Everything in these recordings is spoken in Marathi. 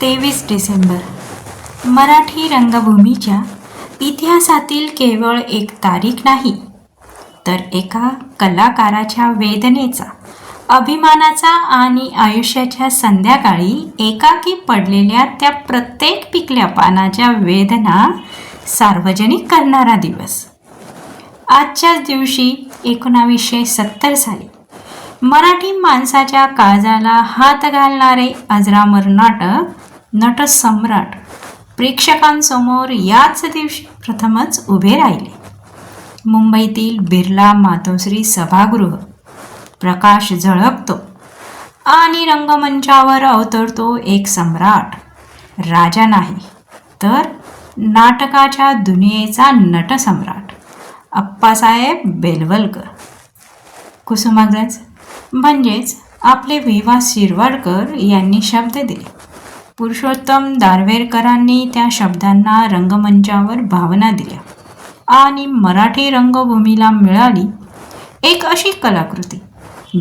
तेवीस डिसेंबर. मराठी रंगभूमीच्या इतिहासातील केवळ एक तारीख नाही तर एका कलाकाराच्या वेदनेचा अभिमानाचा आणि आयुष्याच्या संध्याकाळी एकाकी पडलेल्या त्या प्रत्येक पिकल्या पानाच्या वेदना सार्वजनिक करणारा दिवस. आजच्याच दिवशी एकोणावीसशे सत्तर साली मराठी माणसाच्या काळजाला हात घालणारे अजरामर नाटक नटसम्राट प्रेक्षकांसमोर याच दिवशी प्रथमच उभे राहिले. मुंबईतील बिर्ला मातोश्री सभागृह. प्रकाश झळकतो आणि रंगमंचावर अवतरतो एक सम्राट. राजा नाही तर नाटकाच्या दुनियेचा नटसम्राट. अप्पासाहेब बेलवलकर. कुसुमाग्रज म्हणजेच आपले विवा शिरवाडकर यांनी शब्द दिले. पुरुषोत्तम दारवेरकरांनी त्या शब्दांना रंगमंचावर भावना दिल्या आणि मराठी रंगभूमीला मिळाली एक अशी कलाकृती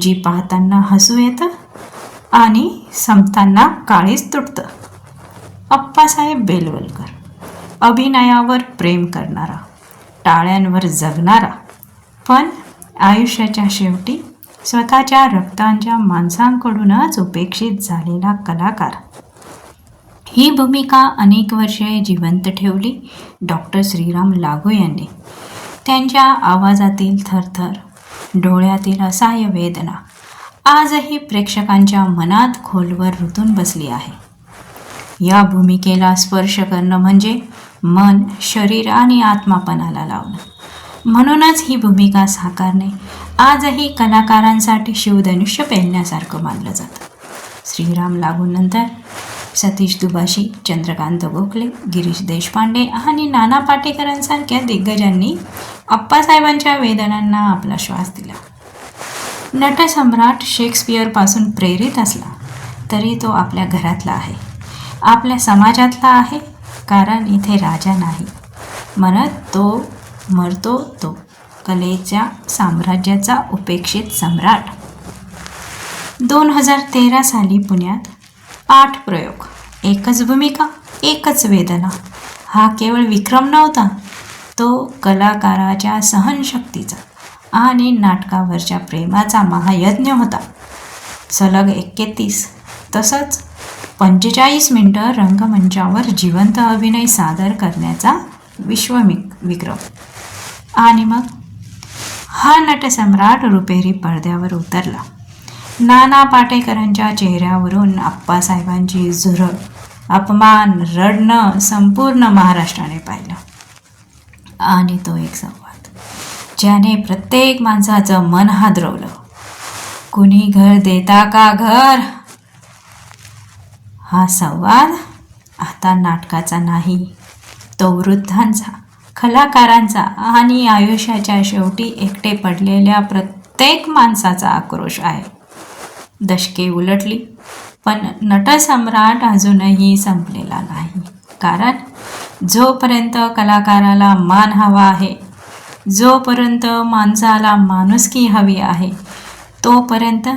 जी पाहताना हसू येतं आणि संपताना काळीच तुटतं. अप्पासाहेब बेलवलकर अभिनयावर प्रेम करणारा टाळ्यांवर जगणारा पण आयुष्याच्या शेवटी स्वतःच्या रक्तांच्या माणसांकडूनच उपेक्षित झालेला कलाकार. ही भूमिका अनेक वर्षे जिवंत ठेवली. डॉक्टर श्रीराम लागू यांनी. त्यांच्या आवाजातील थरथर डोळ्यातील असहाय्य वेदना आजही प्रेक्षकांच्या मनात खोलवर रुतून बसली आहे. या भूमिकेला स्पर्श करणं म्हणजे मन शरीर आणि आत्मापणाला लावणं. म्हणूनच ही भूमिका साकारणे आजही कलाकारांसाठी शिवधनुष्य पेलण्यासारखं मानलं जातं. श्रीराम लागूनंतर सतीश दुबाशी चंद्रकांत गोखले गिरीश देशपांडे आणि नाना पाटेकरांसारख्या दिग्गजांनी अप्पासाहेबांच्या वेदनांना आपला श्वास दिला. नटसम्राट शेक्सपियरपासून प्रेरित असला तरी तो आपल्या घरातला आहे. आपल्या समाजातला आहे कारण इथे राजा नाही. मरत तो मरतो तो कलेच्या साम्राज्याचा उपेक्षित सम्राट. दोन हजार तेरा साली पुण्यात आठ प्रयोग. एकच भूमिका एकच वेदना. हा केवळ विक्रम नव्हता तो कलाकाराच्या सहनशक्तीचा आणि नाटकावरच्या प्रेमाचा महायज्ञ होता. सलग एक्केतीस. तसंच पंचेचाळीस मिनटं रंगमंचावर जिवंत अभिनय सादर करण्याचा विश्वमिक विक्रम. आणि मग हा नटसम्राट रुपेरी पडद्यावर उतरला. नाना पाटेकरांच्या चेहऱ्यावरून आप्पासाहेबांची झुरळ अपमान रडणं संपूर्ण महाराष्ट्राने पाहिलं. आणि तो एक संवाद ज्याने प्रत्येक माणसाचं मन हादरवलं. कुणी घर देता का घर? हा संवाद आता नाटकाचा नाही तो वृद्धांचा कलाकारांचा आणि आयुष्याच्या शेवटी एकटे पडलेल्या प्रत्येक माणसाचा आक्रोश आहे. दशके उलटली. पण नटसम्राट अजूनही संपलेला नाही. कारण जोपर्यंत कलाकाराला मान हवा आहे जोपर्यंत माणसाला माणुसकी हवी आहे तोपर्यंत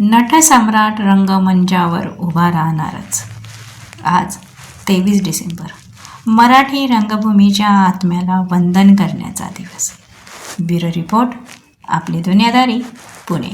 नटसम्राट रंगमंचावर उभा राहणारच. आज तेवीस डिसेंबर. मराठी रंगभूमीच्या आत्म्याला वंदन करण्याचा दिवस. ब्युरो रिपोर्ट आपली दुनियादारी पुणे.